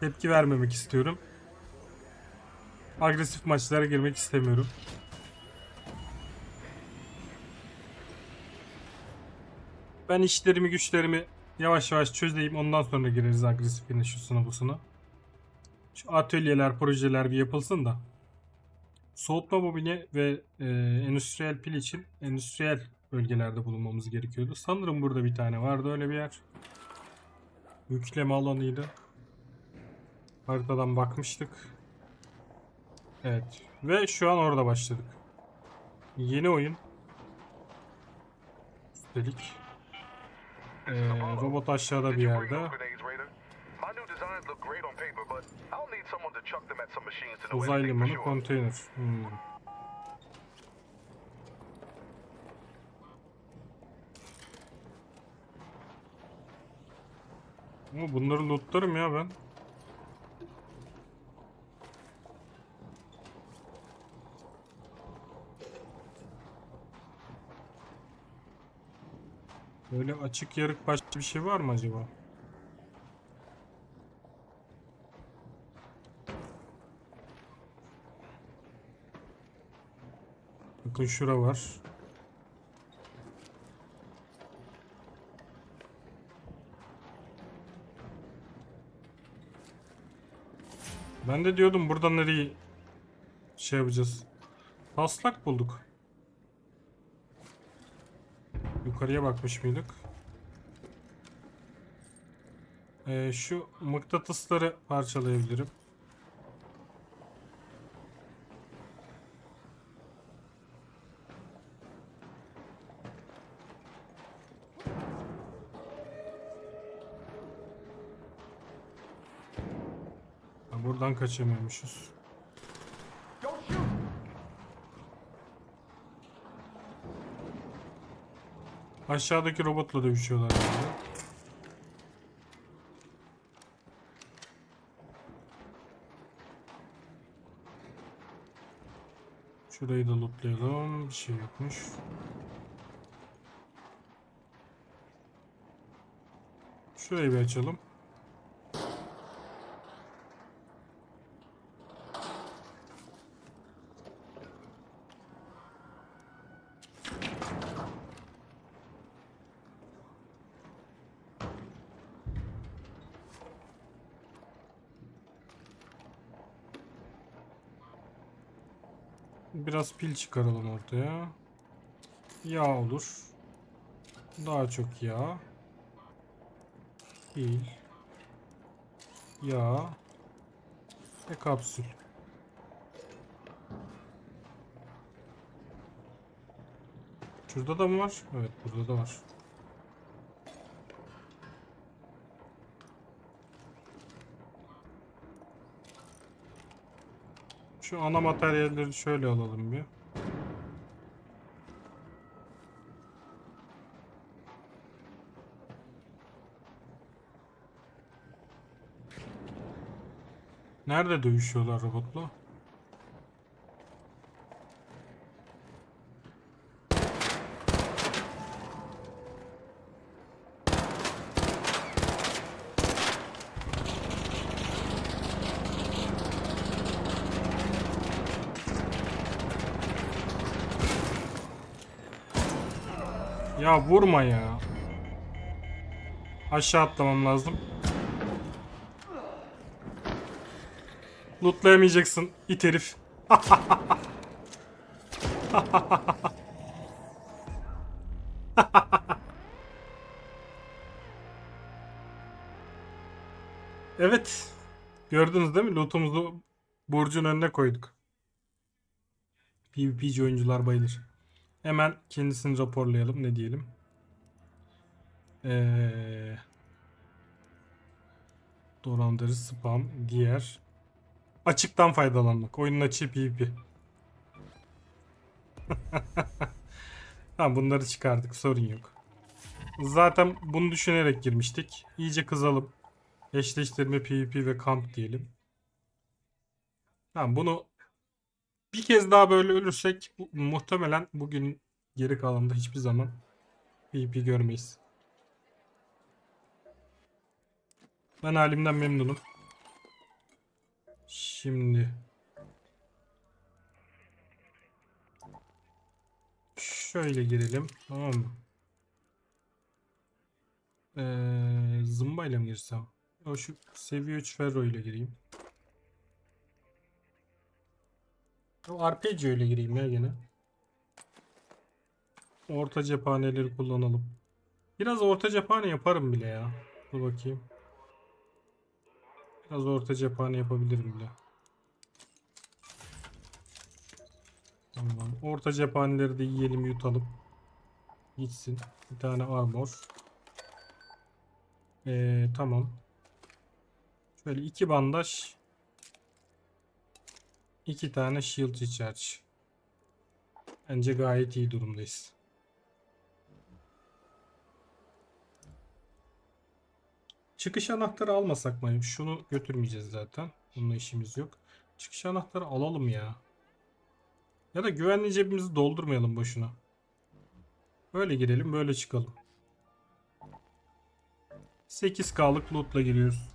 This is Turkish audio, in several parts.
Tepki vermemek istiyorum. Agresif maçlara girmek istemiyorum. Ben işlerimi güçlerimi yavaş yavaş çözeyim. Ondan sonra gireriz agresifine şusuna busuna. Şu atölyeler, projeler bir yapılsın da. Soğutma bobini ve e, endüstriyel pil için endüstriyel bölgelerde bulunmamız gerekiyordu. Sanırım burada bir tane vardı öyle bir yer. Yükleme alanıydı. Haritadan bakmıştık. Evet. Ve şu an orada başladık. Yeni oyun. Üstelik. Ee, robot aşağıda bir yerde. Uzay limanı konteyner. Hmm. Ama bunları lootlarım ya ben. Böyle açık yarık başka bir şey var mı acaba? Bakın şura var. Ben de diyordum buradan nereye şey yapacağız. Taslak bulduk. Yukarıya bakmış mıydık? Ee, şu mıknatısları parçalayabilirim. Buradan kaçamıyormuşuz. Aşağıdaki robotla dövüşüyorlar. herhalde. Şurayı da lootlayalım. Bir şey yokmuş. Şurayı bir açalım. Biraz pil çıkaralım ortaya. Yağ olur. Daha çok yağ. Pil. Yağ. Ve kapsül. Şurada da mı var? Evet burada da var. Şu ana materyalleri şöyle alalım bir. Nerede dövüşüyorlar robotla? Vurma ya. Aşağı atlamam lazım. Lootlayamayacaksın it herif. evet. Gördünüz değil mi? Lootumuzu Burcu'nun önüne koyduk. PvP'ci oyuncular bayılır. Hemen kendisini raporlayalım. Ne diyelim? Ee, dolandırıcı, spam, diğer. Açıktan faydalanmak. Oyunun açığı PvP. tamam bunları çıkardık. Sorun yok. Zaten bunu düşünerek girmiştik. İyice kızalım. Eşleştirme PvP ve kamp diyelim. Tamam bunu bir kez daha böyle ölürsek muhtemelen bugün geri kalanında hiçbir zaman PvP görmeyiz. Ben halimden memnunum. Şimdi şöyle girelim. Tamam mı? Ee, zımbayla mı girsem? O şu seviye 3 ferro ile gireyim. Arpeggio ile gireyim ya gene. Orta cephaneleri kullanalım. Biraz orta cephane yaparım bile ya. Dur bakayım. Biraz orta cephane yapabilirim bile. Tamam. Orta cephaneleri de yiyelim yutalım. Gitsin. Bir tane armor. Ee, tamam. Şöyle iki bandaj. İki tane shield recharge. Bence gayet iyi durumdayız. Çıkış anahtarı almasak mı? Şunu götürmeyeceğiz zaten. Bununla işimiz yok. Çıkış anahtarı alalım ya. Ya da güvenli cebimizi doldurmayalım boşuna. Böyle girelim, böyle çıkalım. 8K'lık loot'la giriyoruz.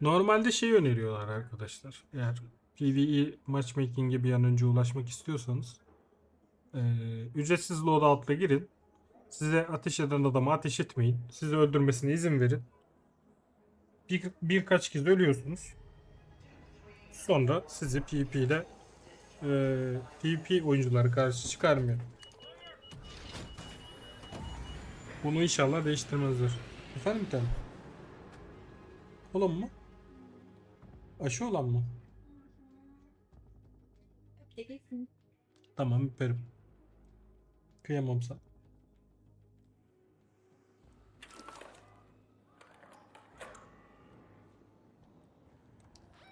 Normalde şey öneriyorlar arkadaşlar. Eğer PvE matchmaking'e bir an önce ulaşmak istiyorsanız eee, ücretsiz loadout'la girin. Size ateş eden adama ateş etmeyin. Sizi öldürmesine izin verin. Bir, birkaç kez ölüyorsunuz. Sonra sizi PvP'de eee PvP oyuncuları karşı çıkarmıyor. Bunu inşallah değiştirmezler. Efendim bir tane. Olan mı? Aşı olan mı? Öpeceksin. Tamam öperim. Kıyamam sana.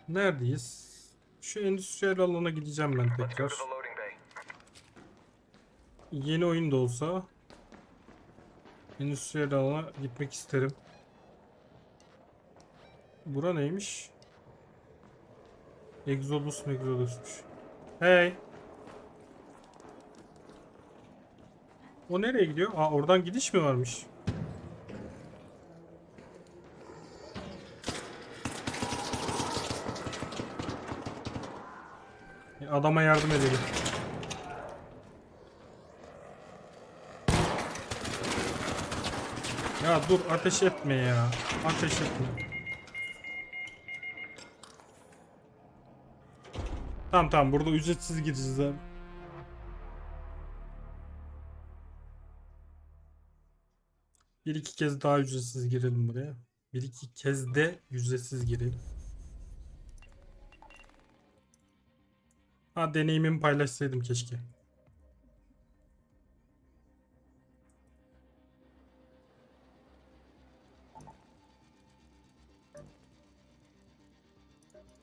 Neredeyiz? Şu endüstriyel alana gideceğim ben tekrar. Yeni oyun da olsa endüstriyel alana gitmek isterim. Bura neymiş? Exodus Exodus'muş. Hey. O nereye gidiyor? Aa oradan gidiş mi varmış? E, Adama yardım edelim. Ya dur ateş etme ya. Ateş etme. Tamam tamam burada ücretsiz gireceğiz abi. Bir iki kez daha ücretsiz girelim buraya. Bir iki kez de ücretsiz girelim. Ha deneyimimi paylaşsaydım keşke.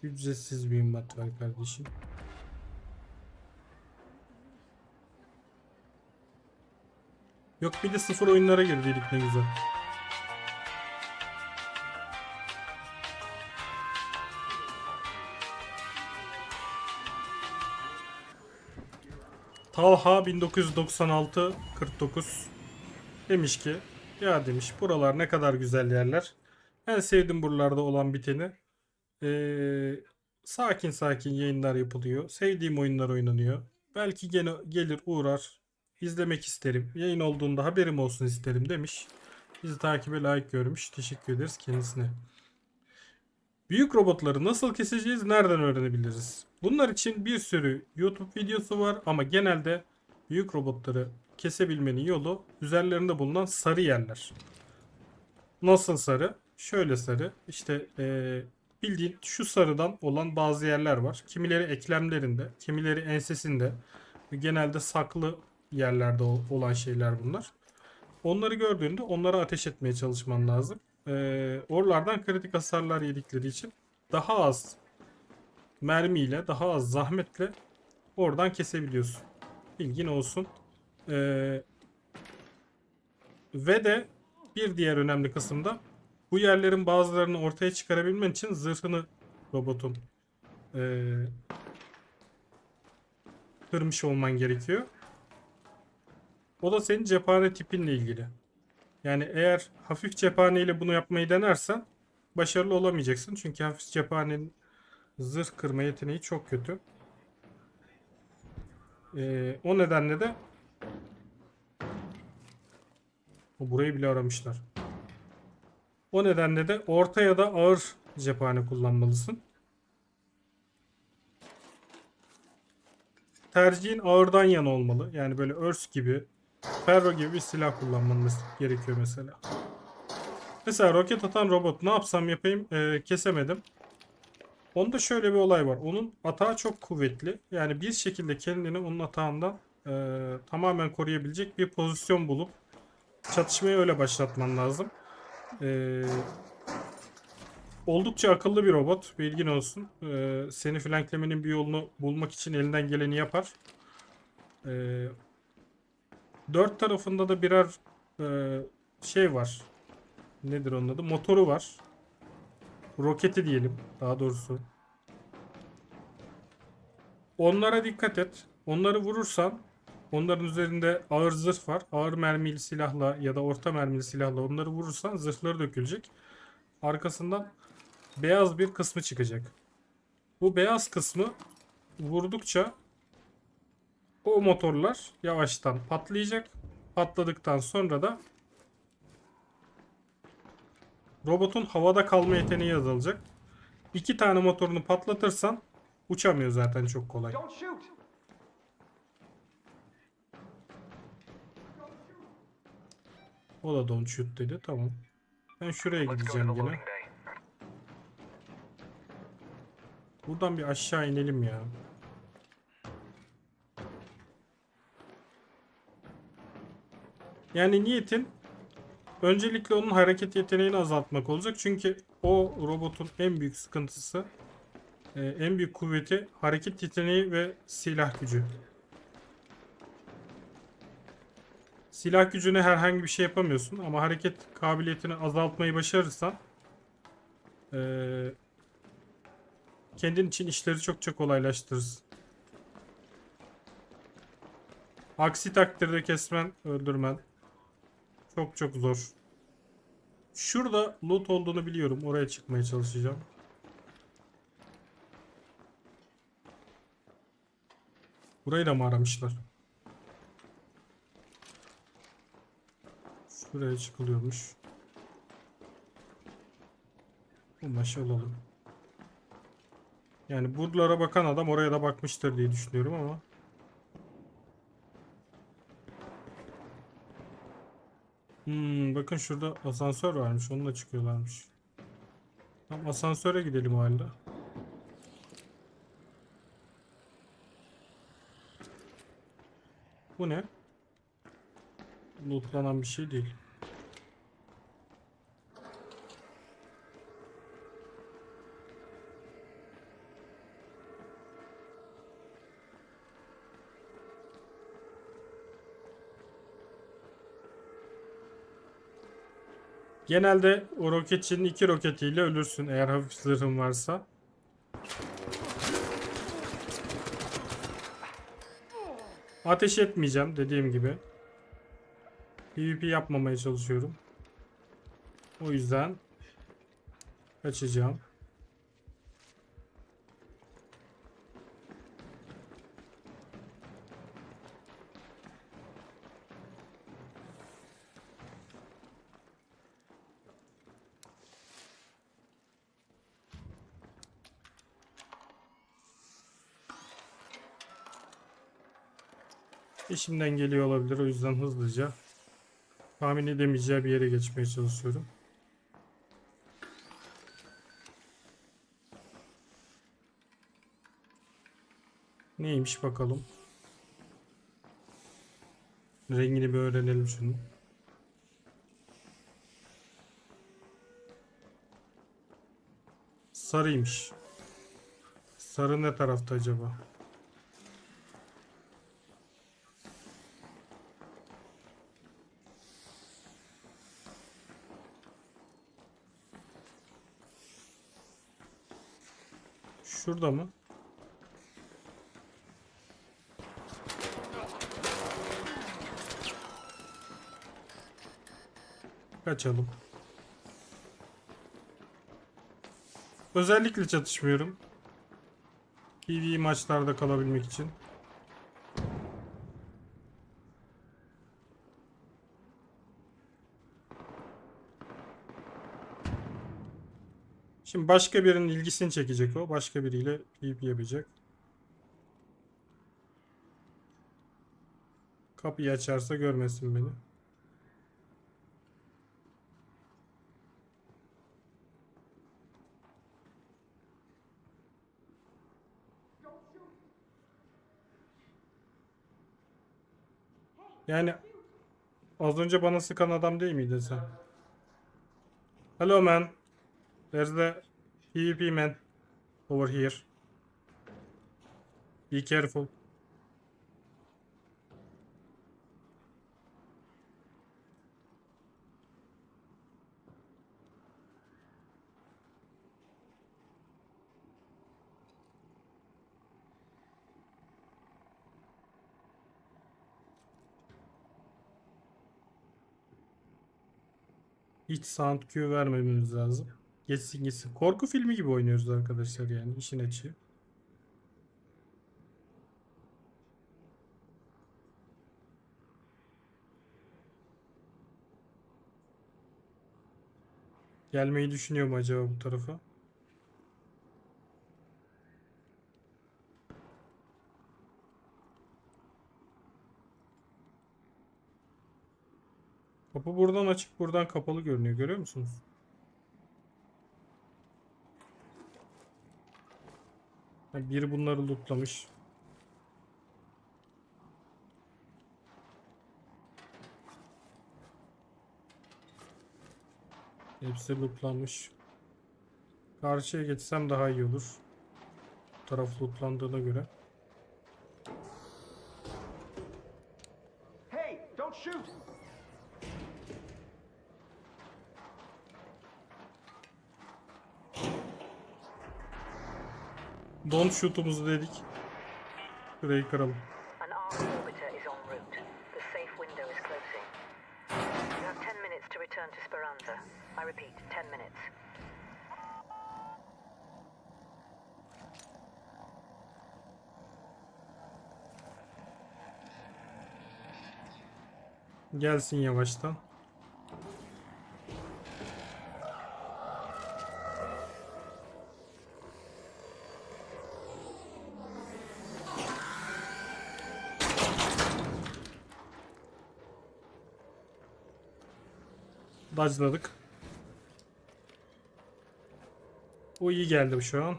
Ücretsiz mühimmat var kardeşim. Yok bir de sıfır oyunlara girdiydik ne güzel. Talha 1996 49 demiş ki ya demiş buralar ne kadar güzel yerler. En sevdim buralarda olan biteni. Ee, sakin sakin yayınlar yapılıyor. Sevdiğim oyunlar oynanıyor. Belki gene gelir uğrar. izlemek isterim. Yayın olduğunda haberim olsun isterim demiş. Bizi takibe layık görmüş. Teşekkür ederiz kendisine. Büyük robotları nasıl keseceğiz, nereden öğrenebiliriz? Bunlar için bir sürü YouTube videosu var ama genelde büyük robotları kesebilmenin yolu üzerlerinde bulunan sarı yerler. Nasıl sarı? Şöyle sarı. İşte eee, bildiğin şu sarıdan olan bazı yerler var. Kimileri eklemlerinde, kimileri ensesinde. Genelde saklı yerlerde ol- olan şeyler bunlar. Onları gördüğünde onlara ateş etmeye çalışman lazım. Ee, oralardan kritik hasarlar yedikleri için daha az mermiyle, daha az zahmetle oradan kesebiliyorsun. Bilgin olsun. Ee, ve de bir diğer önemli kısımda bu yerlerin bazılarını ortaya çıkarabilmen için zırhını robotun ee, kırmış olman gerekiyor. O da senin cephane tipinle ilgili. Yani eğer hafif cephaneyle bunu yapmayı denersen başarılı olamayacaksın. Çünkü hafif cephanenin zırh kırma yeteneği çok kötü. Ee, o nedenle de burayı bile aramışlar. O nedenle de orta ya da ağır cephane kullanmalısın. Tercihin ağırdan yana olmalı. Yani böyle örs gibi, ferro gibi bir silah kullanman mes- gerekiyor mesela. Mesela roket atan robot ne yapsam yapayım ee, kesemedim. Onda şöyle bir olay var. Onun atağı çok kuvvetli. Yani bir şekilde kendini onun atağından ee, tamamen koruyabilecek bir pozisyon bulup çatışmayı öyle başlatman lazım. Ee, oldukça akıllı bir robot. Bilgin olsun. Ee, seni flanklemenin bir yolunu bulmak için elinden geleni yapar. Ee, dört tarafında da birer e, şey var. Nedir onun adı? Motoru var. Roketi diyelim daha doğrusu. Onlara dikkat et. Onları vurursan onların üzerinde ağır zırh var. Ağır mermili silahla ya da orta mermili silahla onları vurursan zırhları dökülecek. Arkasından beyaz bir kısmı çıkacak. Bu beyaz kısmı vurdukça o motorlar yavaştan patlayacak. Patladıktan sonra da robotun havada kalma yeteneği azalacak. İki tane motorunu patlatırsan uçamıyor zaten çok kolay. O da don't shoot dedi. Tamam. Ben şuraya gideceğim yine. Buradan bir aşağı inelim ya. Yani niyetin öncelikle onun hareket yeteneğini azaltmak olacak. Çünkü o robotun en büyük sıkıntısı, e, en büyük kuvveti hareket yeteneği ve silah gücü. Silah gücüne herhangi bir şey yapamıyorsun ama hareket kabiliyetini azaltmayı başarırsan eee kendin için işleri çok çok kolaylaştırırsın. Aksi takdirde kesmen, öldürmen çok çok zor. Şurada loot olduğunu biliyorum. Oraya çıkmaya çalışacağım. Burayı da mı aramışlar? Şuraya çıkılıyormuş. Ulaşı alalım. Yani buralara bakan adam oraya da bakmıştır diye düşünüyorum ama. Hmm, bakın şurada asansör varmış. Onunla çıkıyorlarmış. Tamam asansöre gidelim o halde. Bu ne? Lootlanan bir şey değil. Genelde o roketçinin iki roketiyle ölürsün eğer hafif zırhın varsa. Ateş etmeyeceğim dediğim gibi. PvP yapmamaya çalışıyorum. O yüzden kaçacağım. İşimden geliyor olabilir o yüzden hızlıca tahmin edemeyeceği bir yere geçmeye çalışıyorum. Neymiş bakalım. Rengini bir öğrenelim şunu. Sarıymış. Sarı ne tarafta acaba? Şurada mı? Kaçalım. Özellikle çatışmıyorum. PvE maçlarda kalabilmek için. Şimdi başka birinin ilgisini çekecek o. Başka biriyle PvP yapacak. Kapıyı açarsa görmesin beni. Yani az önce bana sıkan adam değil miydin sen? Hello man. There's the PvP man over here. Be careful. Hiç sound cue vermememiz lazım. Geçsin gitsin. Korku filmi gibi oynuyoruz arkadaşlar yani işin açığı. Gelmeyi düşünüyor mu acaba bu tarafa? Kapı buradan açık, buradan kapalı görünüyor. Görüyor musunuz? Biri bunları lootlamış. Hepsi lootlanmış. Karşıya geçsem daha iyi olur. Bu taraf lootlandığına göre. Speranza. I repeat, 10 minutes. Gelsin yavaştan. Dodge'ladık. Bu iyi geldi şu an.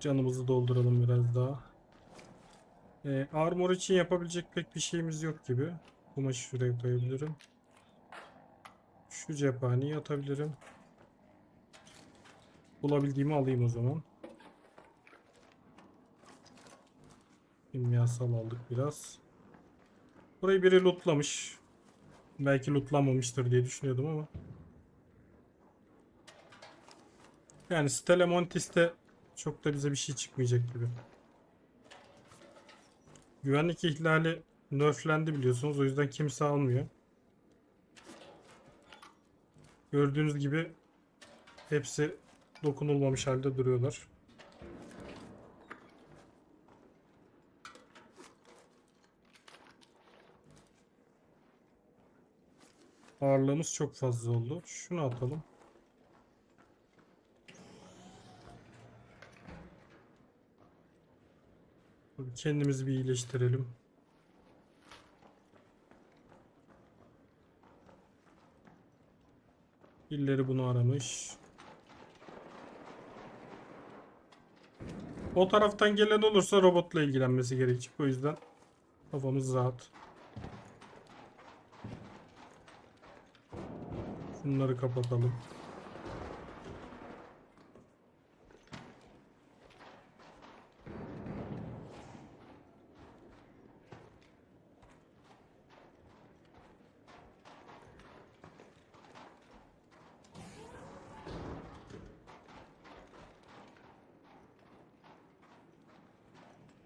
Canımızı dolduralım biraz daha. Ee, armor için yapabilecek pek bir şeyimiz yok gibi. Kumaşı şuraya koyabilirim. Şu cephaneyi atabilirim. Bulabildiğimi alayım o zaman. Kimyasal aldık biraz. Burayı biri lootlamış. Belki lootlanmamıştır diye düşünüyordum ama. Yani Stella Montis'te çok da bize bir şey çıkmayacak gibi. Güvenlik ihlali nerflendi biliyorsunuz. O yüzden kimse almıyor. Gördüğünüz gibi hepsi dokunulmamış halde duruyorlar. Ağırlığımız çok fazla oldu. Şunu atalım. Kendimizi bir iyileştirelim. Birileri bunu aramış. O taraftan gelen olursa robotla ilgilenmesi gerekecek. O yüzden kafamız rahat. Şunları kapatalım.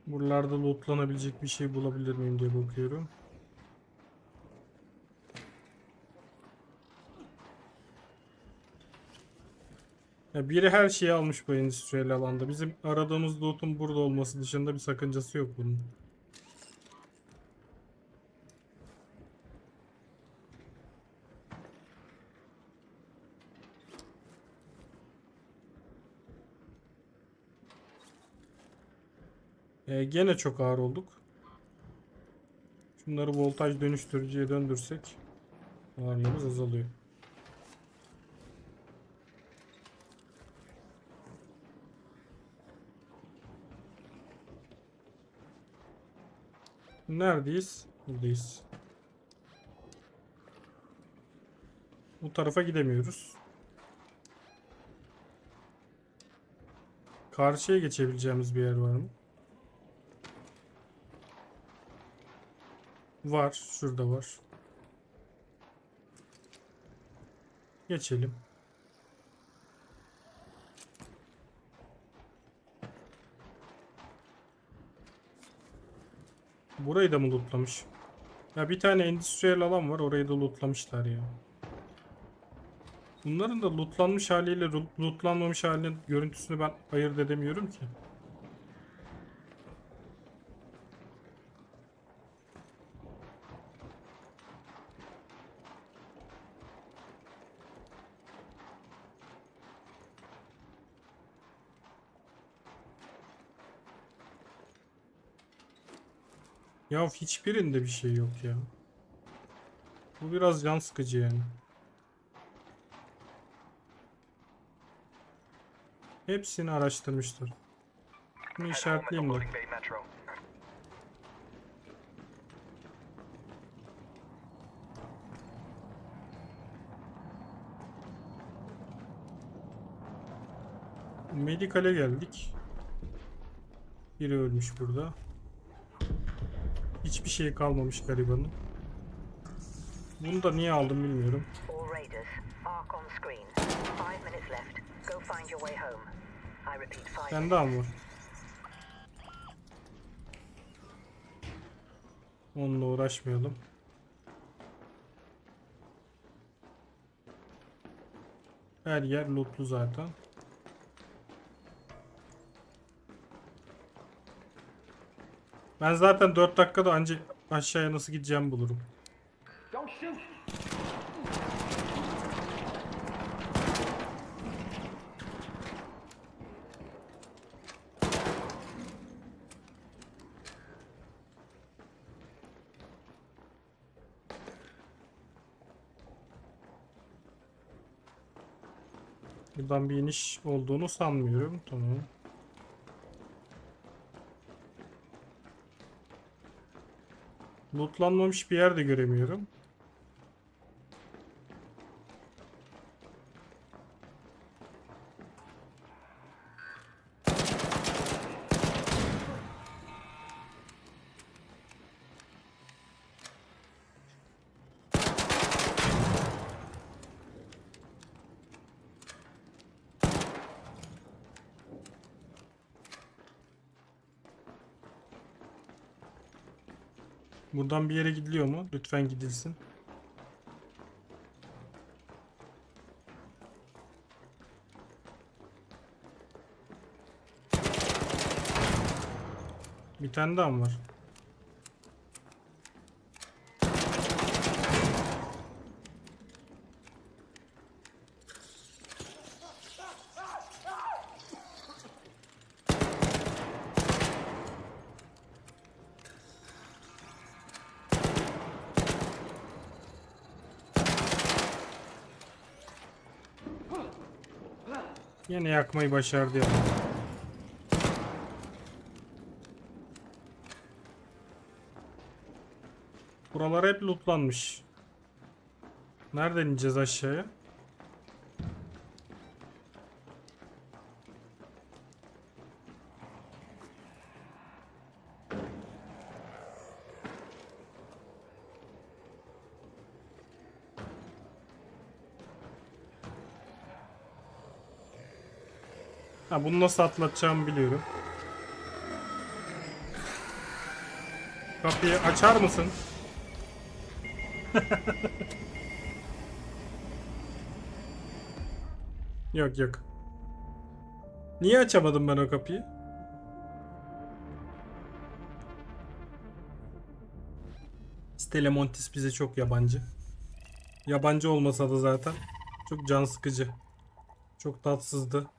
Buralarda lootlanabilecek bir şey bulabilir miyim diye bakıyorum. Ya biri her şeyi almış bu endüstriyel alanda. Bizim aradığımız loot'un burada olması dışında bir sakıncası yok bunun. Ee, gene çok ağır olduk. Şunları voltaj dönüştürücüye döndürsek ağırlığımız azalıyor. Neredeyiz? Buradayız. Bu tarafa gidemiyoruz. Karşıya geçebileceğimiz bir yer var mı? Var. Şurada var. Geçelim. Burayı da mı lootlamış? Ya bir tane endüstriyel alan var. Orayı da lootlamışlar ya. Bunların da lootlanmış haliyle lootlanmamış halinin görüntüsünü ben ayırt edemiyorum ki. Ya hiçbirinde bir şey yok ya. Bu biraz can sıkıcı yani. Hepsini araştırmışlar. Bunu işaretleyeyim de. Medikale geldik. Biri ölmüş burada. Hiçbir şey kalmamış garibanın. Bunu da niye aldım bilmiyorum. Minutes. am var. Onunla uğraşmayalım. Her yer lootlu zaten. Ben zaten 4 dakikada ancak aşağıya nasıl gideceğimi bulurum. Buradan bir iniş olduğunu sanmıyorum. Tamam. Lootlanmamış bir yer de göremiyorum. Buradan bir yere gidiliyor mu? Lütfen gidilsin. Bir tane daha mı var? Yine yakmayı başardı ya. Buralar hep lootlanmış. Nereden ineceğiz aşağıya? Ha bunu nasıl atlatacağımı biliyorum. Kapıyı açar mısın? yok yok. Niye açamadım ben o kapıyı? Stelemontis bize çok yabancı. Yabancı olmasa da zaten çok can sıkıcı. Çok tatsızdı.